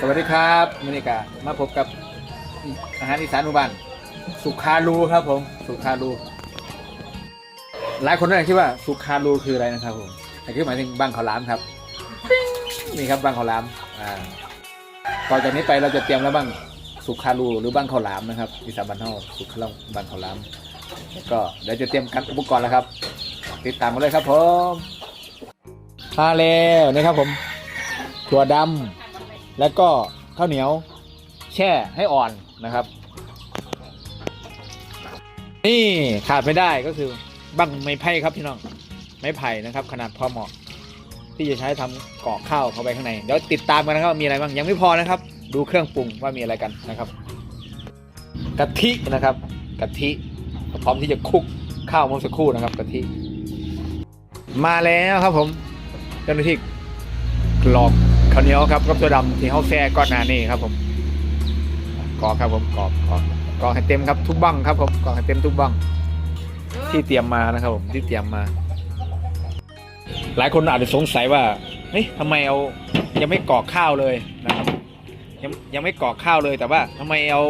สวัสดีครับมินิกามาพบกับอาหารอีสานหมู่บ้านสุขารูครับผม สุขารูหลายคนน่าจะคิดว่าสุขารูคืออะไรนะครับผมแต่คือหมายถึงบังข้าวหลามครับนี่ครับบังข้าวหลามอ่าต่อจากนี้ไปเราจะเตรียมแล้วบ้างสุขารูหรือบังข้าวหลามนะครับอีสานบ้านเฮาสุขารูบังข้าวหลามก็เดี๋ยวจะเตรียมกันอุปกรณ์แล้วครับ ติดตามกันเลยครับผมมาแล้วนี่ครับผมถั่วดำ แล้วก็ข้าวเหนียวแช่ให้อ่อนนะครับ นี่ขาดไม่ได้ก็คือบั้งไม้ไผ่ครับพี่น้องไม้ไผ่นะครับ ขนาดพอเหมาะ ที่จะใช้ทำกอกข้าวเข้าไปข้างในเดี๋ยวติดตามกันนะครับมีอะไรบ้างยังไม่พอนะครับ ดูเครื่องปรุงว่ามีอะไรกันนะครับกะทินะครับกะทิพร้อมที่จะคลุกข้าวเมื่อสักครู่นะครับกะทิมาแล้วครับผมเจ้าหน้าที่กรอก ข้าวเหนียวครับกับตัวดำที่เขาแช่ก่อนหน้านี้ครับผมกรอกครับผมกรอกกรอกกรอกให้เต็มครับทุกบังครับผมกรอกให้เต็มทุกบังที่เตรียมมานะครับผมที่เตรียมมา หลายคนอาจจะสงสัยว่าเฮ้ยทำไมเอายังไม่กรอกข้าวเลยนะครับ ยังยังไม่กรอกข้าวเลยแต่ว่าทำไมเอา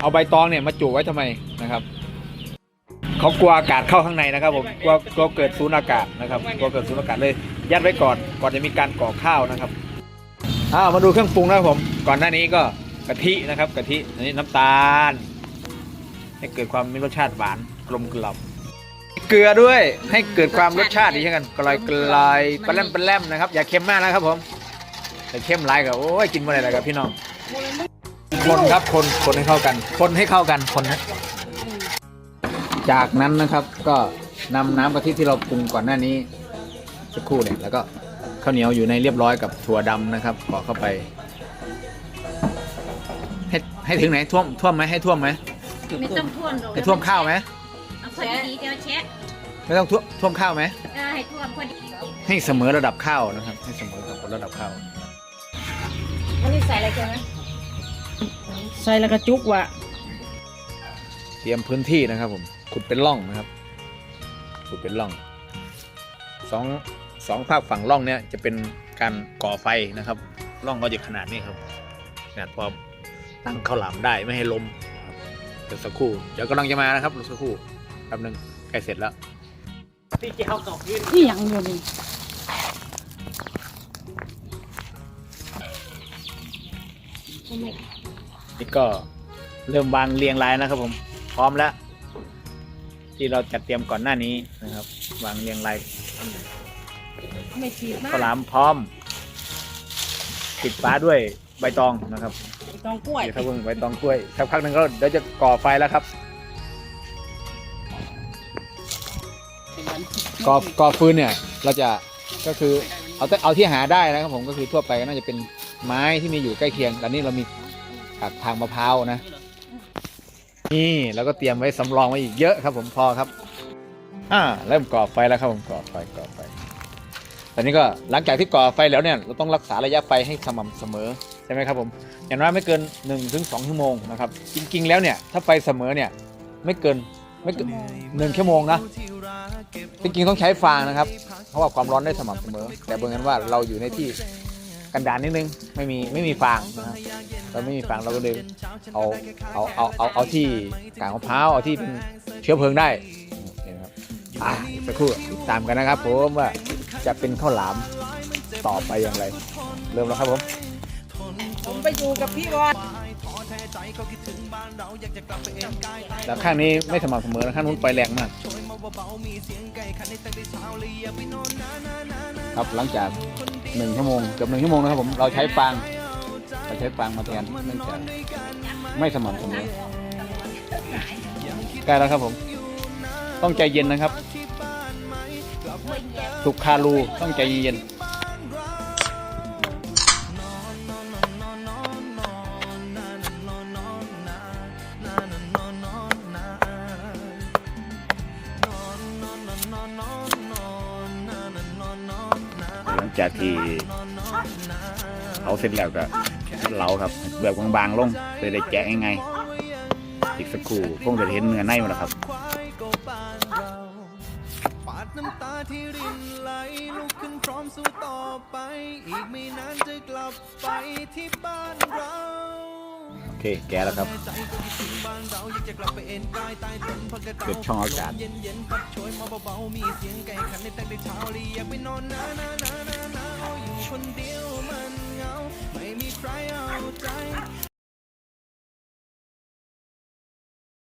เอาใบตองเนี่ยมาจุไว้ทำไมนะครับเขากลัวอากาศเข้าข้างในนะครับผมกลัวกลัวเกิดสูญอากาศนะครับกลัวเกิดสูญอากาศเลย ยัดไว้ก่อนก่อนจะมีการก่อข้าวนะครับอ้าวมาดูเครื่องปรุงนะครับผม ก่อนหน้านี้ก็กะทินะครับกะทิอันนี้น้ำตาล ให้เกิดความมีรสชาติหวานกลมกล่อมเกลือด้วยให้เกิดความรสชาติดีเช่นกันกลอยกลอยปลาแรมปลาแรมนะครับ อย่าเค็มมากนะครับผมแต่เค็มหลายกับโอ้ยกินเมื่อไหร่ล่ะครับพี่น้องคนครับคนคนให้เข้ากัน คนให้เข้ากันคนนะจากนั้นนะครับก็นำน้ำกะทิที่เราปรุงก่อนหน้านี้ สักครู่เนี่ยแล้วก็ข้าวเหนียวอยู่ในเรียบร้อยกับถั่วดำนะครับกรอกเข้าไป ให้ให้ถึงไหนท่วมท่วมไหมให้ท่วมไหมไม่ต้องท่วมหรอกให้ท่วมข้าวไหมเอาพอดีเดียวแชะไม่ต้องท่วมท่วมข้าวไหมเออให้ท่วมพอดีให้เสมอระดับข้าวนะครับ ให้เสมอกับระดับข้าวอันนี้ใส่อะไรกันนะใส่แล้วก็จุกว่ะเตรียมพื้นที่นะครับผมขุดเป็นร่องนะครับขุดเป็นร่องสอง สองภาคฝั่งร่องเนี้ยจะเป็นการก่อไฟนะครับร่องก็จะขนาดนี้ครับขนาดพอตั้งข้าวหลามได้ไม่ให้ลมนะครับเดี๋ยวสักครู่เดี๋ยวกำลังจะมานะครับรอสักครู่แป๊บหนึงใกล้เสร็จแล้วนี่ยังอยู่นี่นี่ก็เริ่มวางเรียงรายนะครับผมพร้อมแล้ว ที่เราจัดเตรียมก่อนหน้านี้นะครับ วางเรียงราย ไม่ฉีดมากข้าวหลามพร้อมปิดฝาด้วยใบตองนะครับตองกล้วย เดี๋ยวครับเพิ่งใบตองกล้วยสักพักหนึ่งก็เดี๋ยวจะก่อไฟแล้วครับก่อก่อฟืนเนี่ยเราจะก็คือเอาแต่เอาที่หาได้นะครับผมก็คือทั่วไปก็น่าจะเป็นไม้ที่มีอยู่ใกล้เคียงแต่นี่เรามีจากทางมะพร้าวนะ นี่แล้วก็เตรียมไว้สำรองไว้อีกเยอะครับผมพอครับ อ่าเริ่มก่อไฟแล้วครับผมก่อไฟก่อไฟ ตอนนี้ก็หลังจากที่ก่อไฟแล้วเนี่ยเราต้องรักษาระยะไฟให้สม่ำเสมอใช่ไหมครับผมอย่างน้อยไม่เกิน1นถึงสชั่วโมงนะครับจริงๆแล้วเนี่ยถ้าไฟเสมอเนี่ยไม่เกินไม่เกินหนึ่งชั่วโมงนะจริงๆต้องใช้ฟางนะครับ เพราะว่าความร้อนได้สม่ำเสมอ แต่เบิ่งกันว่าเราอยู่ในที่กันดารนิดนึงไม่มีไม่มีฟางนะเราไม่มีฟางเราก็เลยเอาเอาเอาเอาเอาที่กางมะพร้าวเอาที่เป็นเชื้อเพลิงได้นี่นะครับอะสักครู่ติดตามกันนะครับผมว่า จะเป็นข้าวหลามต่อไปอย่างไร เริ่มแล้วครับผม ผมไปอยู่กับพี่วอนแล้วข้างนี้ไม่สม่ำเสมอนะข้างนู้นไฟแรงมาก ครับหลังจากหนึ่งชั่วโมงเกือบหนึ่งชั่วโมงนะครับผมเราใช้ฟางเราใช้ฟางมาแทนเนื่องจากไม่สม่ำเสมอใกล้แล้วครับผม ต้องใจเย็นนะครับ สุกคารูต้องใจเย็นหลังจากที่เอาเสร็จแล้วก็เราครับเบือกบางๆลงเลยได้แกะง่ายๆอีกสักครู่คงจะเห็นเนื้อในมันแล้วครับ น้ำตาที่รินไหลลุกขึ้นพร้อมสู้ต่อไป อีกไม่นานจะกลับไปที่บ้านเราโอเค แกแล้วครับปิดเกจอบช่องอากาศเย็นๆพัดโชยมาเบาๆมีเสียงไก่ขันในแต่งในเช้าเลยอยากไปนอนนานานาอยู่คนเดียวมันเหงา ไม่มีใครเอาใจ